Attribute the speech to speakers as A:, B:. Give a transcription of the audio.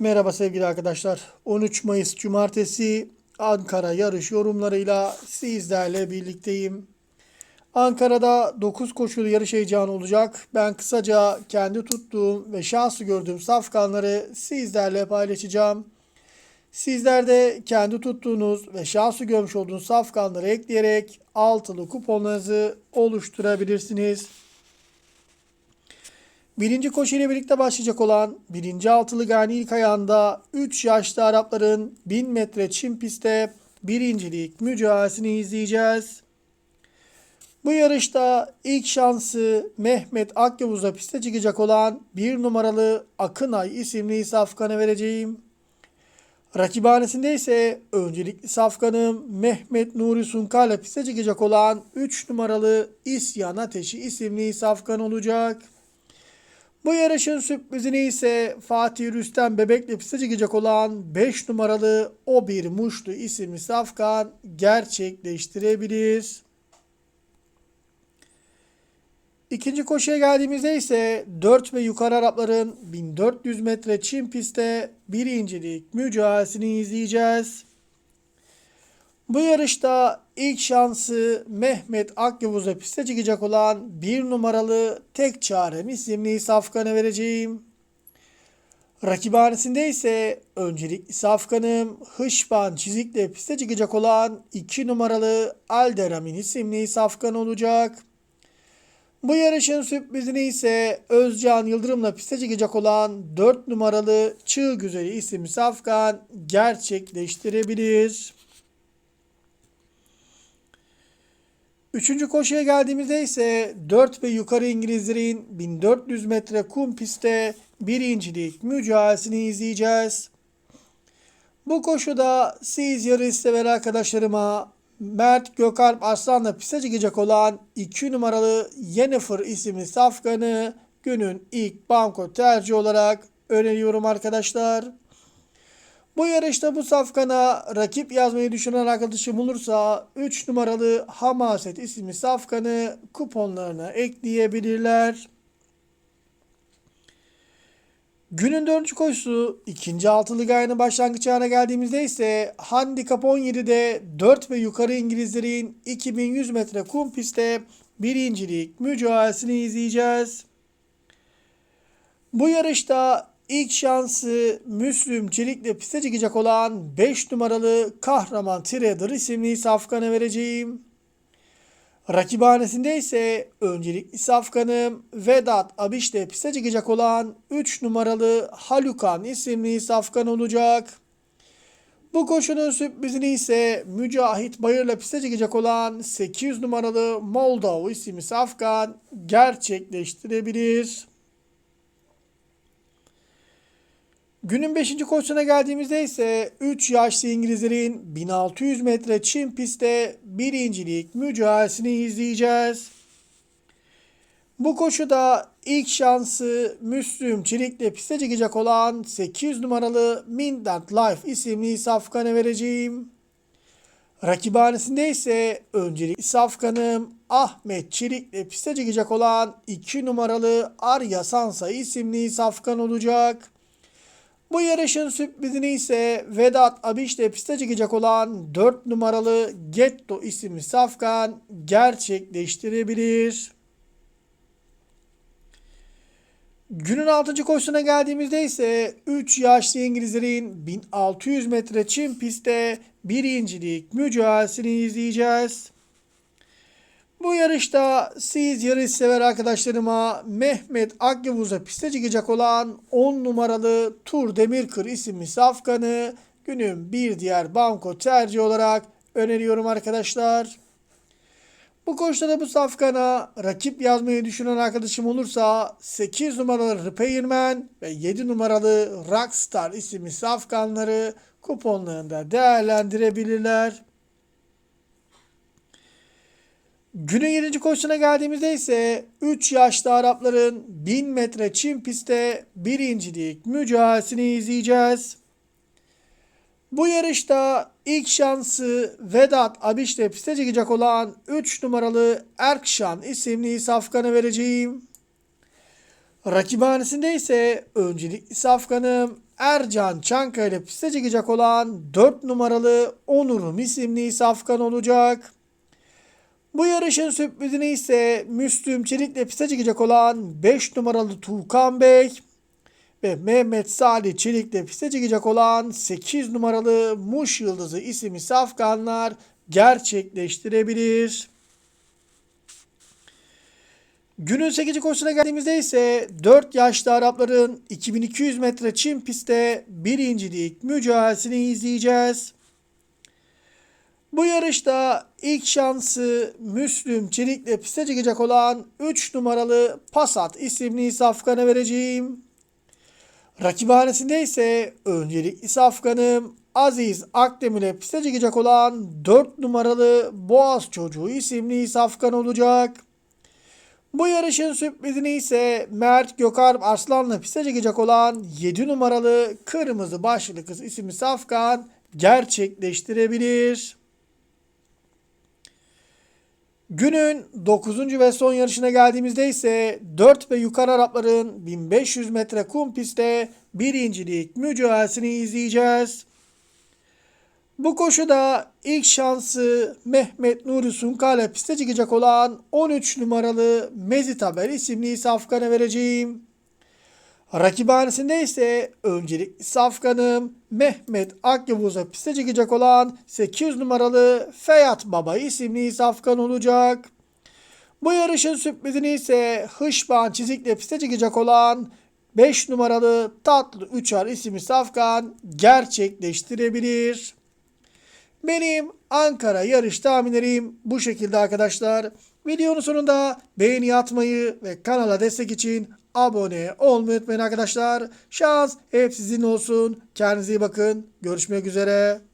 A: Merhaba sevgili arkadaşlar. 13 Mayıs Cumartesi Ankara yarış yorumlarıyla sizlerle birlikteyim. Ankara'da 9 koşulu yarış heyecanı olacak. Ben kısaca kendi tuttuğum ve şanslı gördüğüm safkanları sizlerle paylaşacağım. Sizler de kendi tuttuğunuz ve şanslı görmüş olduğunuz safkanları ekleyerek altılı kuponlarınızı oluşturabilirsiniz. Birinci koşu ile birlikte başlayacak olan birinci altılı gani ilk ayağında 3 yaşlı Arapların 1000 metre çim pistte birincilik mücadelesini izleyeceğiz. Bu yarışta ilk şansı Mehmet Akyavuz'a piste çıkacak olan bir numaralı Akınay isimli safkanı vereceğim. Rakibhanesinde ise öncelikli safkanım Mehmet Nuri Sunkal ile piste çıkacak olan 3 numaralı İsyan Ateşi isimli safkan olacak. Bu yarışın sürprizini ise Fatih Rüstem Bebek'le piste çıkacak olan 5 numaralı O Bir Muşlu isimli safkan gerçekleştirebilir. İkinci koşuya geldiğimizde ise 4 ve yukarı Arapların 1400 metre çim pistte birincilik mücadelesini izleyeceğiz. Bu yarışta ilk şansı Mehmet Akyavuz'a piste çıkacak olan bir numaralı Tek Çarem isimli safkanı vereceğim. Rakibhanesinde ise öncelikli safkanım Hışban çizikle piste çıkacak olan 2 numaralı Alderamin isimli safkan olacak. Bu yarışın sürprizini ise Özcan Yıldırım'la piste çıkacak olan 4 numaralı Çığ Güzeli isimli safkan gerçekleştirebilir. Üçüncü koşuya geldiğimizde ise 4 ve yukarı İngilizlerin 1400 metre kum pistte birincilik mücadelesini izleyeceğiz. Bu koşuda siz yarış sever arkadaşlarıma Mert Gökalp Arslan'la piste çıkacak olan 2 numaralı Yennefer isimli safkanı günün ilk banko tercih olarak öneriyorum arkadaşlar. Bu yarışta bu safkana rakip yazmayı düşünen arkadaşım olursa 3 numaralı Hamaset isimli safkanı kuponlarına ekleyebilirler. Günün dördüncü koşusu ikinci altılı gayenin başlangıç ayağına geldiğimizde ise handikap 17'de 4 ve yukarı İngilizlerin 2100 metre kum pistte birincilik mücadelesini izleyeceğiz. Bu yarışta ilk şansı Müslüm Çelik'le piste çıkacak olan 5 numaralı Kahraman Trader isimli safkanı vereceğim. Rakibhanesinde ise öncelikli safkanım Vedat Abiş'le piste çıkacak olan 3 numaralı Halukan isimli safkan olacak. Bu koşunun sürprizini ise Mücahit Bayır'la piste çıkacak olan 8 numaralı Moldov isimli safkan gerçekleştirebilir. Günün 5. koşusuna geldiğimizde ise 3 yaşlı İngilizlerin 1600 metre çim pistte birincilik mücadelesini izleyeceğiz. Bu koşuda ilk şansı Müslüm Çelik'le piste çıkacak olan 8 numaralı Mindant Life isimli safkanı vereceğim. Rakibhanesinde ise öncelikli safkanım Ahmet Çelik'le piste çıkacak olan 2 numaralı Arya Sansa isimli safkan olacak. Bu yarışın sürprizini ise Vedat Abiş'le piste çıkacak olan 4 numaralı Getto isimli safkan gerçekleştirebilir. Günün 6. koşusuna geldiğimizde ise 3 yaşlı İngilizlerin 1600 metre çim pistte birincilik mücadelesini izleyeceğiz. Bu yarışta siz yarış sever arkadaşlarıma Mehmet Akyavuz'a piste çıkacak olan 10 numaralı Tur Demirkır isimli safkanı günün bir diğer banko tercih olarak öneriyorum arkadaşlar. Bu koşuda da bu safkana rakip yazmayı düşünen arkadaşım olursa 8 numaralı Repairman ve 7 numaralı Rockstar isimli safkanları kuponlarında değerlendirebilirler. Günün 7. koşusuna geldiğimizde ise 3 yaşlı Arapların 1000 metre çim pistte birincilik mücadelesini izleyeceğiz. Bu yarışta ilk şansı Vedat Abiş'le piste çıkacak olan 3 numaralı Erkşan isimli safkanı vereceğim. Rakibhanesinde ise öncelikli safkanım Ercan Çankaya ile piste çıkacak olan 4 numaralı Onurum isimli safkan olacak. Bu yarışın sürprizini ise Müslüm Çelik'le piste çıkacak olan 5 numaralı Tuğkan Bey ve Mehmet Salih Çelik'le piste çıkacak olan 8 numaralı Muş Yıldızı isimli safkanlar gerçekleştirebilir. Günün 8. koşusuna geldiğimizde ise 4 yaşlı Arapların 2200 metre çim pistte birincilik mücadelesini izleyeceğiz. Bu yarışta ilk şansı Müslüm Çelik'le piste çıkacak olan 3 numaralı Passat isimli safkana vereceğim. Rakibhanesinde ise öncelikli safkanım Aziz Akdemir'e piste çıkacak olan 4 numaralı Boğaz Çocuğu isimli safkan olacak. Bu yarışın sürprizini ise Mert Gökar Arslan'la piste çekecek olan 7 numaralı Kırmızı Başlı Kız isimli safkan gerçekleştirebilir. Günün 9. ve son yarışına geldiğimizde ise 4 ve yukarı Arapların 1500 metre kum pistte birincilik mücadelesini izleyeceğiz. Bu koşuda ilk şansı Mehmet Nuri Sunkale piste çıkacak olan 13 numaralı Mezit Haber isimli safkana vereceğim. Rakibhanesinde ise öncelikli safkanım Mehmet Akyavuz'a piste çıkacak olan 8 numaralı Feyat Baba isimli safkan olacak. Bu yarışın sürprizini ise Hışban Çizik'le piste çıkacak olan 5 numaralı Tatlı Üçer isimli safkan gerçekleştirebilir. Benim Ankara yarış tahminlerim bu şekilde arkadaşlar. Videonun sonunda beğeni atmayı ve kanala destek için abone olmayı unutmayın arkadaşlar. Şans hep sizin olsun. Kendinize iyi bakın. Görüşmek üzere.